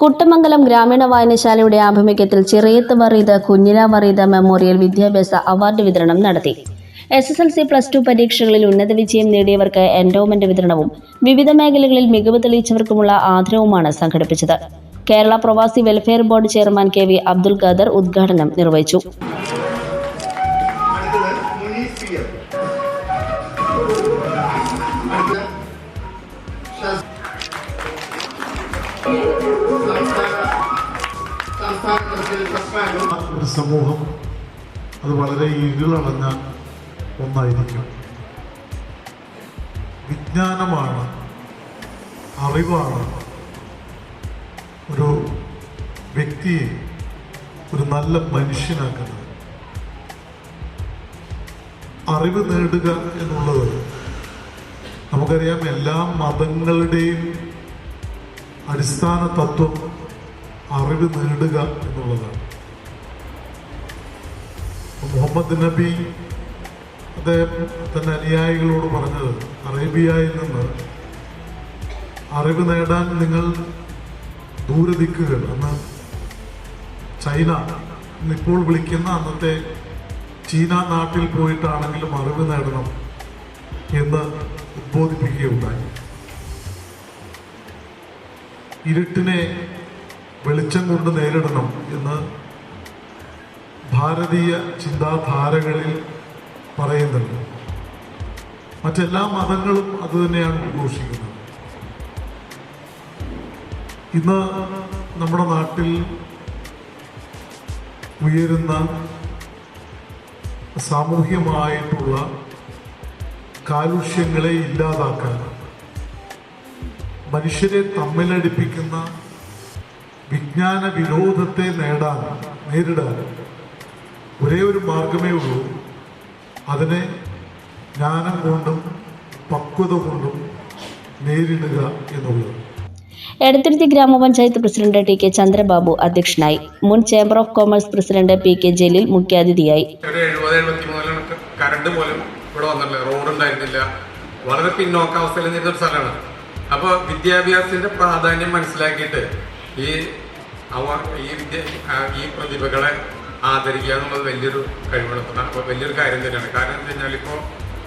കുട്ടമംഗലം ഗ്രാമീണ വായനശാലയുടെ ആഭിമുഖ്യത്തിൽ ചിറയത്ത് വറീദ് കുഞ്ഞില വറീദ് മെമ്മോറിയൽ വിദ്യാഭ്യാസ അവാർഡ് വിതരണം നടത്തി. S S L C plus two പരീക്ഷകളിൽ ഉന്നത വിജയം നേടിയവർക്ക് എൻഡോമെന്റ് വിതരണവും വിവിധ മേഖലകളിൽ മികവ് തെളിയിച്ചവർക്കുമുള്ള ആദരവുമാണ് സംഘടിപ്പിച്ചത്. Kerala Pravasi welfare board chairman K V Abdul Khader ഉദ്ഘാടനം നിർവഹിച്ചു. Thank മുനീസ് ഒരു സമൂഹം അത് വളരെ ഇരുളടഞ്ഞ ഒന്നായിരിക്കും. വിജ്ഞാനമാണ് അറിവാണ് ഒരു വ്യക്തിയെ ഒരു നല്ല മനുഷ്യനാക്കുന്നത്. അറിവ് നേടുക എന്നുള്ളത് നമുക്കറിയാം എല്ലാ മതങ്ങളുടെയും അടിസ്ഥാന തത്വം അറിവ് നേടുക എന്നുള്ളതാണ്. മുഹമ്മദ് നബി അദ്ദേഹം തന്റെ അനുയായികളോട് പറഞ്ഞത് അറേബ്യയിൽ നിന്ന് അറിവ് നേടാൻ നിങ്ങൾ ദൂരെ നിൽക്കുക അന്ന് ചൈന ഇന്നിപ്പോൾ വിളിക്കുന്ന അന്നത്തെ ചീന നാട്ടിൽ പോയിട്ടാണെങ്കിലും അറിവ് നേടണം എന്ന് ഉദ്ബോധിപ്പിക്കുകയുണ്ടായി. ഇരുട്ടിനെ വെളിച്ചം കൊണ്ട് നേരിടണം എന്ന് ഭാരതീയ ചിന്താധാരകളിൽ പറയുന്നുണ്ട്. മറ്റെല്ലാ മതങ്ങളും അതുതന്നെയാണ് ഉദ്ഘോഷിക്കുന്നത് ഇന്ന് നമ്മുടെ നാട്ടിൽ ഉയരുന്ന സാമൂഹ്യമായിട്ടുള്ള കാലുഷ്യങ്ങളെ ഇല്ലാതാക്കാൻ മനുഷ്യരെ തമ്മിലടിപ്പിക്കുന്ന വിജ്ഞാന വിരോധത്തെ നേടാൻ നേരിടാൻ ഒരേ ഒരു മാർഗമേ ഉള്ളൂ. അതിനെ ജ്ഞാനം കൊണ്ടും പക്വത കൊണ്ടും നേരിടുക എന്നുള്ളത്. എടത്തിരുത്തി ഗ്രാമപഞ്ചായത്ത് പ്രസിഡന്റ് ടി കെ ചന്ദ്രബാബു അധ്യക്ഷനായി. മുൻ chamber of commerce president P K Jaleel മുഖ്യാതിഥിയായി. കരണ്ട് കറണ്ട് പോലും ഇവിടെ വന്നില്ല റോഡ് ഉണ്ടായിരുന്നില്ല. വളരെ പിന്നോക്കാവസ്ഥയിൽ നിന്നൊരു സ്ഥലമാണ്. അപ്പോൾ വിദ്യാഭ്യാസത്തിന്റെ പ്രാധാന്യം മനസ്സിലാക്കിയിട്ട് ഈ അവ ഈ വിദ്യ ഈ പ്രതിഭകളെ ആദരിക്കുക എന്നുള്ളത് വലിയൊരു അപ്പോൾ വലിയൊരു കാര്യം തന്നെയാണ്. കാരണം എന്താ കഴിഞ്ഞാൽ ഇപ്പോൾ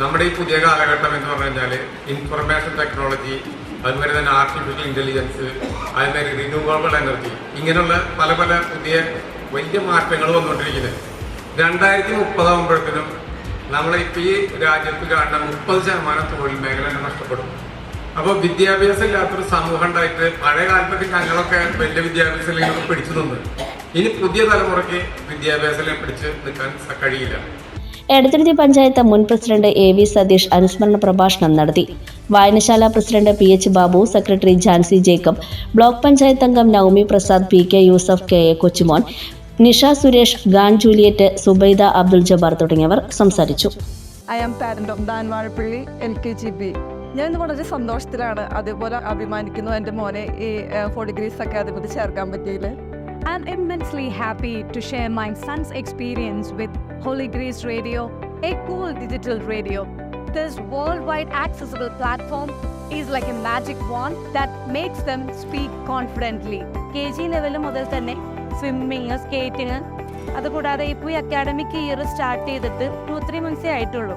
നമ്മുടെ ഈ പുതിയ കാലഘട്ടം എന്ന് പറഞ്ഞു കഴിഞ്ഞാൽ ഇൻഫർമേഷൻ ടെക്നോളജി അതുപോലെ തന്നെ ആർട്ടിഫിഷ്യൽ ഇന്റലിജൻസ് അതുമാതിരി റിന്യൂവബിൾ എനർജി ഇങ്ങനെയുള്ള പല പല പുതിയ വലിയ മാറ്റങ്ങൾ വന്നുകൊണ്ടിരിക്കുന്നത് രണ്ടായിരത്തി മുപ്പതാകുമ്പോഴത്തേനും നമ്മളിപ്പോൾ ഈ രാജ്യത്ത് കാണുന്ന മുപ്പത് ശതമാനം തൊഴിൽ മേഖല നഷ്ടപ്പെടും. അപ്പോൾ വിദ്യാഭ്യാസം ഇല്ലാത്തൊരു സമൂഹം ഉണ്ടായിട്ട് പഴയ കാലത്തൊക്കെ ഞങ്ങളൊക്കെ വലിയ വിദ്യാഭ്യാസത്തിലേക്ക് പിടിച്ചു നിന്ന്. ഇനി പുതിയ തലമുറയ്ക്ക് വിദ്യാഭ്യാസം പിടിച്ച് നിൽക്കാൻ കഴിയില്ല. എടത്തിരുത്തി പഞ്ചായത്ത് മുൻ പ്രസിഡന്റ് എ വി സതീഷ് അനുസ്മരണ പ്രഭാഷണം നടത്തി. വായനശാല president P H Babu secretary Jancy Jacob block panchayat അംഗം Naumi Prasad P K Yusuf K A Kochumon Nisha Suresh Khan Juliet Subaida Abdul Jabbar തുടങ്ങിയവർ സംസാരിച്ചു. I am parent of Dhan Vazhappally L K G B ഞാൻ ഇന്ന് വളരെ സന്തോഷത്തിലാണ് അതേപോലെ അഭിമാനിക്കുന്നു എന്റെ മോനെ ഈ ഫോർ ഡിഗ്രീസ് അക്കാദമിയിൽ ചേർക്കാൻ പറ്റിയില്ല I'm immensely happy to share my son's experience with Holy Grace Radio, a cool digital radio. This worldwide accessible platform is like a magic wand that makes them speak confidently. K G level മുതൽ തന്നെ swimming skating അതുകൂടാതെ ഇപ്പോൾ ഈ academic year start ചെയ്തിട്ട് two three മന്ത്സേ ആയിട്ടുള്ളൂ